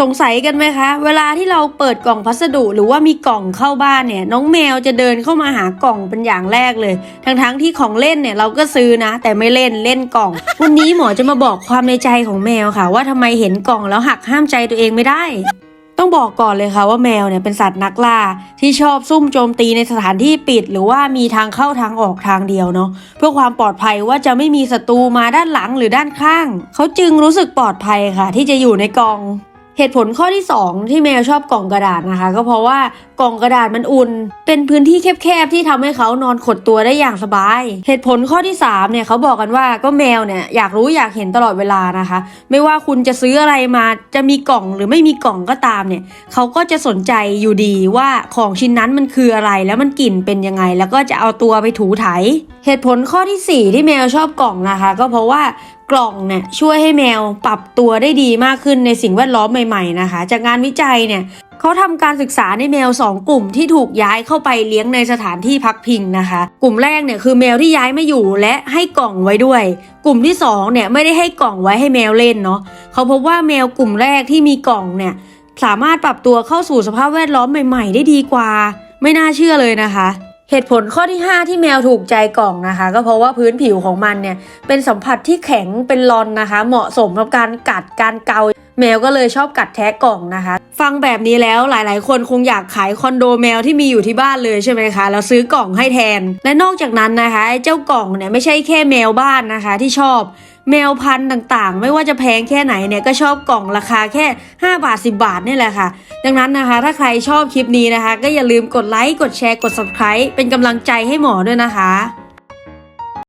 สงสัยกันไหมคะ เวลาที่เราเปิดกล่องพัสดุหรือว่ามีกล่องเข้าบ้านเนี่ย น้องแมวจะเดินเข้ามาหากล่องเป็นอย่างแรกเลย ทั้งๆที่ของเล่นเนี่ยเราก็ซื้อนะ แต่ไม่เล่นเล่นกล่อง วันนี้หมอจะมาบอกความในใจของแมวค่ะ ว่าทำไมเห็นกล่องแล้วหักห้ามใจตัวเองไม่ได้ต้องบอกก่อนเลยค่ะว่าแมวเนี่ยเป็นสัตว์นักล่าที่ชอบซุ่มโจมตีในสถานที่ปิด หรือว่ามีทางเข้าทางออกทางเดียวเนาะเพื่อความปลอดภัยว่าจะไม่มีศัตรูมาด้านหลังหรือด้านข้าง เขาจึงรู้สึกปลอดภัยค่ะ ที่จะอยู่ในกล่อง เหตุผลข้อที่ 2 ที่แมวชอบกล่องกระดาษนะคะ ก็เพราะว่ากล่องกระดาษมันอุ่น เป็นพื้นที่แคบๆที่ทำให้เขานอนขดตัวได้อย่างสบาย เหตุผลข้อที่3เนี่ยเขาบอกกันว่าก็แมวเนี่ยอยากรู้อยากเห็นตลอดเวลานะคะ ไม่ว่าคุณจะซื้ออะไรมาจะมีกล่องหรือไม่มีกล่องก็ตามเนี่ยเขาก็จะสนใจอยู่ดีว่าของชิ้นนั้นมันคืออะไรแล้วมันกลิ่นเป็นยังไง แล้วก็จะเอาตัวไปถูไถ เหตุผลข้อทีสี่4 ที่แมวชอบกล่องนะคะ ก็เพราะว่า กล่องเนี่ยช่วยให้แมวปรับตัวได้ดีมากขึ้นในสิ่งแวดล้อมใหม่ๆนะคะ จากงานวิจัยเนี่ยเขาทำการศึกษาในแมว 2 กลุ่มที่ถูกย้ายเข้าไปเลี้ยงในสถานที่พักพิงนะคะ กลุ่มแรกเนี่ยคือแมวที่ย้ายมาอยู่และให้กล่องไว้ด้วย กลุ่มที่สองเนี่ยไม่ได้ให้กล่องไว้ให้แมวเล่นเนาะเขาพบว่าแมวกลุ่มแรกที่มีกล่องเนี่ยสามารถปรับตัวเข้าสู่สภาพแวดล้อมใหม่ ๆ ได้ดีกว่า ไม่น่าเชื่อเลยนะคะ เหตุผลข้อที่ 5 ที่แมวถูกใจกล่องนะคะ ก็เพราะว่าพื้นผิวของมันเนี่ยเป็นสัมผัสที่แข็งเป็นรอนนะคะ เหมาะสมกับการกัดการเกา แมวก็เลยชอบกัดแทะกล่องนะคะ ฟังแบบนี้แล้วหลาย ๆ คนคงอยากขายคอนโดแมวที่มีอยู่ที่บ้านเลยใช่ไหมคะแล้วซื้อกล่องให้แทน และนอกจากนั้นนะคะเจ้ากล่องเนี่ยไม่ใช่แค่แมวบ้านนะคะที่ชอบแมวพันธุ์ต่างๆ ไม่ว่าจะแพงแค่ไหนเนี่ยก็ชอบกล่องราคาแค่ 5 บาท 10 บาทนี่แหละค่ะ ดังนั้นนะคะ ถ้าใครชอบคลิปนี้นะคะ ก็อย่าลืมกดไลค์กดแชร์กด subscribe เป็นกำลังใจให้หมอด้วยนะคะ